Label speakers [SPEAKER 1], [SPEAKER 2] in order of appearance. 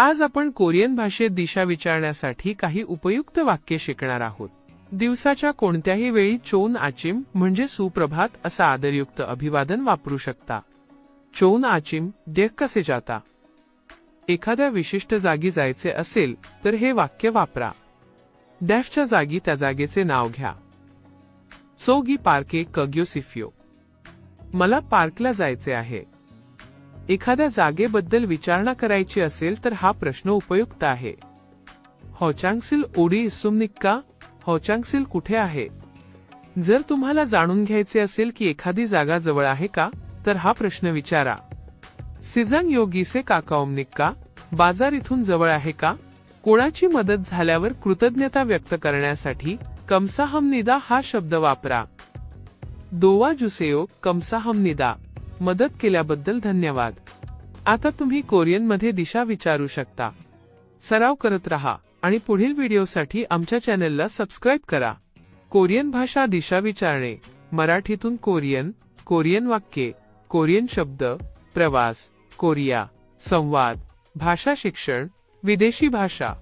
[SPEAKER 1] आज आपण कोरियन भाषेत दिशा विचारण्यासाठी काही उपयुक्त वाक्य शिकणार आहोत. दिवसाच्या कोणत्याही वेळी चोन आचिम म्हणजे सुप्रभात असं आदरयुक्त अभिवादन वापरू शकता. चोन आचिम देख कसे जाता? एखाद्या विशिष्ट जागी जायचे असेल तर हे वाक्य वापरा. डॅशच्या जागी त्या जागेचे नाव घ्या. सोगी पार्के कग्योसिफियो मला पार्कला जायचे आहे. एखाद्या जागेबद्दल विचारणा करायची असेल तर हा प्रश्न उपयुक्त आहे. हॉचांगसिल ओडी इसुमनिक्का हॉचांगसिल कुठे आहे? जर तुम्हाला जाणून घ्यायचे असेल की एखादी जागा जवळ आहे का तर हा प्रश्न विचारा. सिजंग योगीसे काकाओमनिक्का बाजार इथून जवळ आहे का? कोणाची मदत झाल्यावर कृतज्ञता व्यक्त करण्यासाठी कमसाहमनिदा हा शब्द वापरा. दोवा जुसेओ कमसाहमनिदा. मदत केल्याबद्दल धन्यवाद. आता तुम्ही कोरियनमध्ये दिशा विचारू शकता. सराव करत रहा आणि पुढील व्हिडिओसाठी आमच्या चॅनेलला सबस्क्राईब करा. कोरियन भाषा दिशा विचारणे. मराठीतून कोरियन कोरियन वाक्ये कोरियन शब्द प्रवास कोरिया संवाद भाषा शिक्षण विदेशी भाषा.